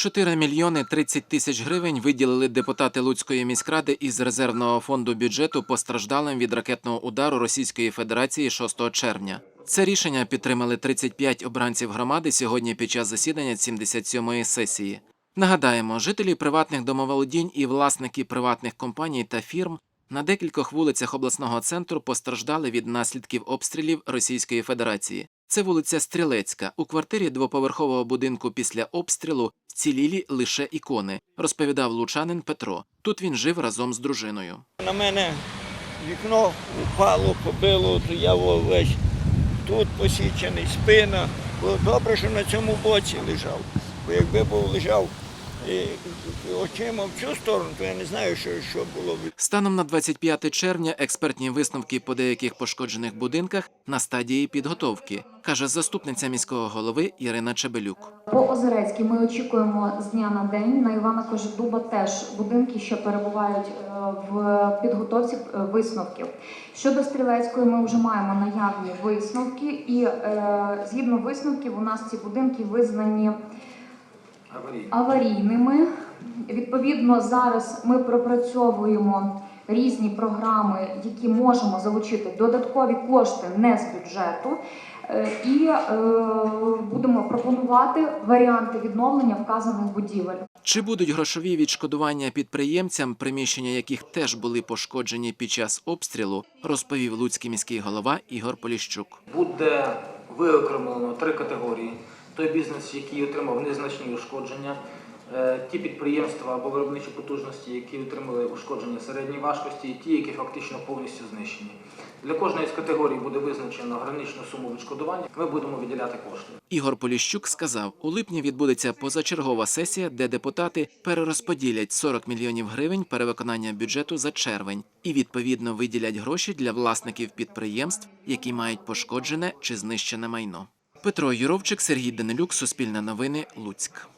4 мільйони 30 тисяч гривень виділили депутати Луцької міськради із резервного фонду бюджету постраждалим від ракетного удару Російської Федерації 6 червня. Це рішення підтримали 35 обранців громади сьогодні під час засідання 77-ї сесії. Нагадаємо, жителі приватних домоволодінь і власники приватних компаній та фірм на декількох вулицях обласного центру постраждали від наслідків обстрілів Російської Федерації. Це вулиця Стрілецька. У квартирі двоповерхового будинку після обстрілу вцілілі лише ікони, розповідав лучанин Петро. Тут він жив разом з дружиною. На мене вікно впало, побило, то я весь тут посічений, спина. Було добре, що на цьому боці лежав. Бо якби був лежав очима в цю сторону, то я не знаю, що, що було б. Станом на 25 червня експертні висновки по деяких пошкоджених будинках на стадії підготовки, каже заступниця міського голови Ірина Чебелюк. По Озерецькій ми очікуємо з дня на день. На Івана Кожедуба теж будинки, що перебувають е, в підготовці е, висновків. Щодо стрілецької, ми вже маємо наявні висновки, і е, згідно висновків, у нас ці будинки визнані аварійними. Відповідно, зараз ми пропрацьовуємо різні програми, які можемо залучити додаткові кошти не з бюджету, е, і е, будемо пропонувати варіанти відновлення вказаних будівель. Чи будуть грошові відшкодування підприємцям, приміщення яких теж були пошкоджені під час обстрілу, розповів луцький міський голова Ігор Поліщук. буде виокремлено три категорії: той бізнес, який отримав незначні ушкодження, е, ті підприємства або виробничі потужності, які отримали ушкодження середньої важкості, і ті, які фактично повністю знищені. Для кожної з категорій буде визначено граничну суму відшкодування. Ми будемо виділяти кошти. Ігор Поліщук сказав, у липні відбудеться позачергова сесія, де депутати перерозподілять 40 мільйонів гривень перевиконання бюджету за червень і відповідно виділять гроші для власників підприємств, які мають пошкоджене чи знищене майно. Петро Юровчик, Сергій Данилюк, Суспільне новини, Луцьк.